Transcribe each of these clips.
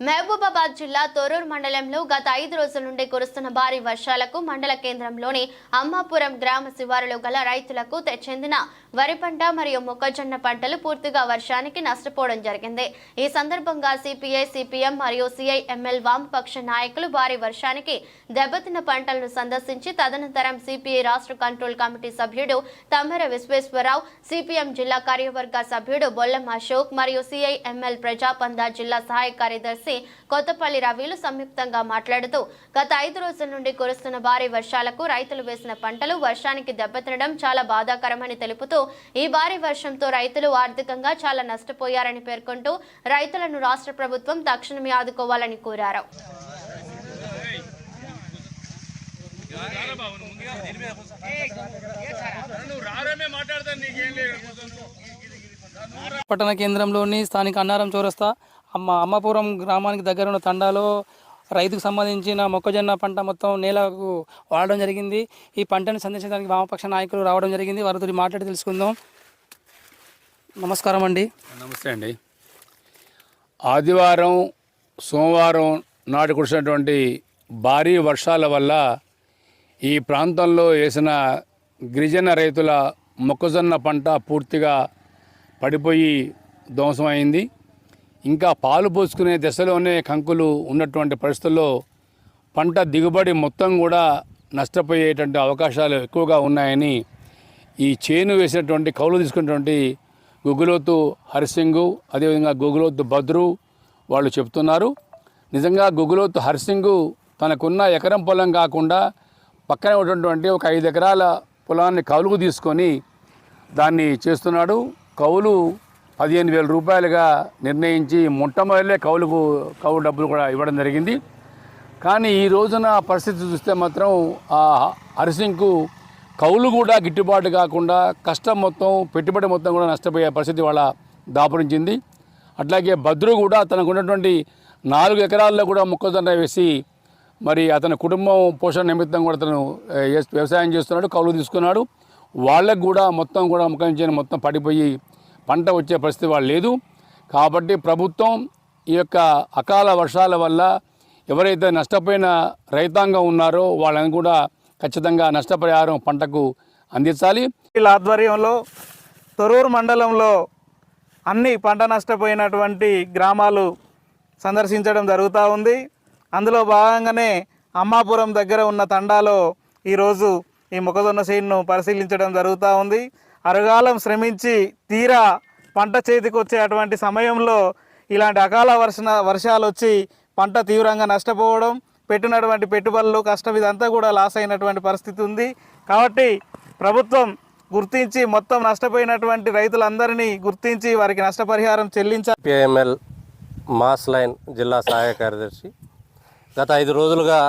మహబూబాబాద్ జిల్లా తొర్రూరు మండలంలో గత ఐదు రోజుల నుండి కురుస్తున్న భారీ వర్షాలకు మండల కేంద్రంలోని అమ్మాపురం గ్రామ శివారులో గల రైతులకు తె- చెందిన వరి పంట మరియు మొక్కజొన్న పంటలు పూర్తిగా వర్షానికి నష్టపోవడం జరిగింది. ఈ సందర్భంగా సిపిఐ సిపిఎం మరియు సిఐఎంఎల్ వామపక్ష నాయకులు భారీ వర్షానికి దెబ్బతిన్న పంటలను సందర్శించి తదనంతరం సిపిఐ రాష్ట్ర కంట్రోల్ కమిటీ సభ్యుడు తమ్మర విశ్వేశ్వరరావు సిపిఎం జిల్లా కార్యవర్గ సభ్యుడు బొల్లం అశోక్ మరియు సిఐఎంఎల్ ప్రజాపంద జిల్లా సహాయ కార్యదర్శి కొత్తపల్లి రవిలు సంయుక్తంగా మాట్లాడుతూ గత ఐదు రోజుల నుండి కురుస్తున్న భారీ వర్షాలకు రైతులు వేసిన పంటలు వర్షానికి దెబ్బతినడం చాలా బాధాకరమని తెలుపుతూ ఈ భారీ వర్షంతో రైతులు ఆర్థికంగా చాలా నష్టపోయారని పేర్కొంటూ రైతులను రాష్ట్ర ప్రభుత్వం తక్షణమే ఆదుకోవాలని కోరారు. పట్టణ కేంద్రంలోని స్థానిక అన్నారం చౌరస్తా అమ్మ అమ్మపురం గ్రామానికి దగ్గర ఉన్న తండాలో రైతుకు సంబంధించిన మొక్కజొన్న పంట మొత్తం నేలకు వాడడం జరిగింది. ఈ పంటను సందర్శించడానికి వామపక్ష నాయకులు రావడం జరిగింది. వారితో మాట్లాడి తెలుసుకుందాం. నమస్కారం అండి. నమస్తే అండి. ఆదివారం సోమవారం నాటి కురిసినటువంటి భారీ వర్షాల వల్ల ఈ ప్రాంతంలో వేసిన గిరిజన రైతుల మొక్కజొన్న పంట పూర్తిగా పడిపోయి ధ్వంసమైంది. ఇంకా పాలు పోసుకునే దశలోనే కంకులు ఉన్నటువంటి పరిస్థితుల్లో పంట దిగుబడి మొత్తం కూడా నష్టపోయేటువంటి అవకాశాలు ఎక్కువగా ఉన్నాయని ఈ చేను వేసినటువంటి కౌలు తీసుకున్నటువంటి గుగులోతు హరిసింగు అదేవిధంగా గుగులోతు బద్రు వాళ్ళు చెప్తున్నారు. నిజంగా గుగులోతు హరిసింగు తనకున్న ఎకరం పొలం కాకుండా పక్కనే ఉన్నటువంటి ఒక ఐదు ఎకరాల పొలాన్ని కౌలుకు తీసుకొని దాన్ని చేస్తున్నాడు. కౌలు పదిహేను వేల రూపాయలుగా నిర్ణయించి మొట్టమొదలే కౌలుకు కౌలు డబ్బులు కూడా ఇవ్వడం జరిగింది. కానీ ఈ రోజున పరిస్థితి చూస్తే మాత్రం ఆ హరిసింగ్కు కౌలు కూడా గిట్టుబాటు కాకుండా కష్టం మొత్తం పెట్టుబడి మొత్తం కూడా నష్టపోయే పరిస్థితి వాళ్ళ దాపురించింది. అట్లాగే భద్రు కూడా తనకు ఉన్నటువంటి నాలుగు ఎకరాల్లో కూడా మొక్కజొన్న వేసి మరి అతని కుటుంబం పోషణ నిమిత్తం కూడా అతను వ్యవసాయం చేస్తున్నాడు కౌలు తీసుకున్నాడు. వాళ్ళకు కూడా మొత్తం కూడా మొక్కజొన్న మొత్తం పడిపోయి పంట వచ్చే పరిస్థితి వాళ్ళు లేదు. కాబట్టి ప్రభుత్వం ఈ యొక్క అకాల వర్షాల వల్ల ఎవరైతే నష్టపోయిన రైతాంగం ఉన్నారో వాళ్ళని కూడా ఖచ్చితంగా నష్టపరిహారం పంటకు అందించాలి. వీళ్ళ ఆధ్వర్యంలో తొరూరు మండలంలో అన్ని పంట నష్టపోయినటువంటి గ్రామాలు సందర్శించడం జరుగుతూ ఉంది. అందులో భాగంగానే అమ్మాపురం దగ్గర ఉన్న తండాలో ఈరోజు ఈ మొక్కజొన్న చేనును పరిశీలించడం జరుగుతూ ఉంది. అరగాలం శ్రమించి తీరా పంట చేతికి వచ్చేటువంటి సమయంలో ఇలాంటి అకాల వర్ష వర్షాలు వచ్చి పంట తీవ్రంగా నష్టపోవడం పెట్టినటువంటి పెట్టుబడులు కష్టం ఇదంతా కూడా లాస్ అయినటువంటి పరిస్థితి ఉంది. కాబట్టి ప్రభుత్వం గుర్తించి మొత్తం నష్టపోయినటువంటి రైతులందరినీ గుర్తించి వారికి నష్టపరిహారం చెల్లించాలి పిఎంఎల్ మాస్ లైన్ జిల్లా సహాయ కార్యదర్శి. గత ఐదు రోజులుగా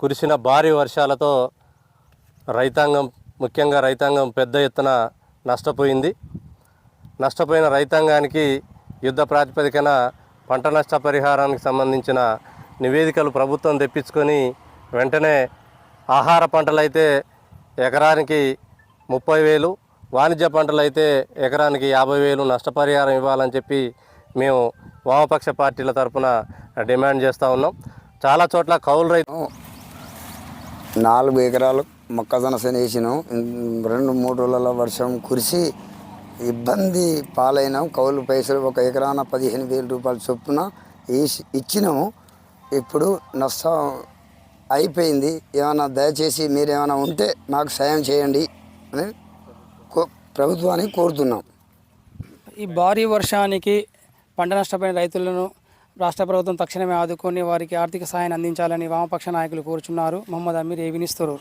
కురిసిన భారీ వర్షాలతో రైతాంగం ముఖ్యంగా రైతాంగం పెద్ద ఎత్తున నష్టపోయింది. నష్టపోయిన రైతాంగానికి యుద్ధ ప్రాతిపదికన పంట నష్ట పరిహారానికి సంబంధించిన నివేదికలు ప్రభుత్వం తెప్పించుకొని వెంటనే ఆహార పంటలైతే ఎకరానికి ముప్పై వేలు వాణిజ్య పంటలైతే ఎకరానికి యాభై వేలు నష్టపరిహారం ఇవ్వాలని చెప్పి మేము వామపక్ష పార్టీల తరపున డిమాండ్ చేస్తూ ఉన్నాం. చాలా చోట్ల కౌలు రైతు నాలుగు ఎకరాలు మొక్కజొన్న శని వేసినాం. రెండు మూడు రోజుల వర్షం కురిసి ఇబ్బంది పాలైనాం. కౌలు పైసలు ఒక ఎకరాన పదిహేను వేల రూపాయలు చొప్పున వేసి ఇచ్చినాము. ఇప్పుడు నష్టం అయిపోయింది. ఏమైనా దయచేసి మీరు ఏమైనా ఉంటే మాకు సాయం చేయండి అని కో ప్రభుత్వానికి కోరుతున్నాం. ఈ భారీ వర్షానికి పంట నష్టపోయిన రైతులను రాష్ట్ర ప్రభుత్వం తక్షణమే ఆదుకొని వారికి ఆర్థిక సాయాన్ని అందించాలని వామపక్ష నాయకులు కోరుచున్నారు. మహమ్మద్ అమీర్ ఏవినిస్తారు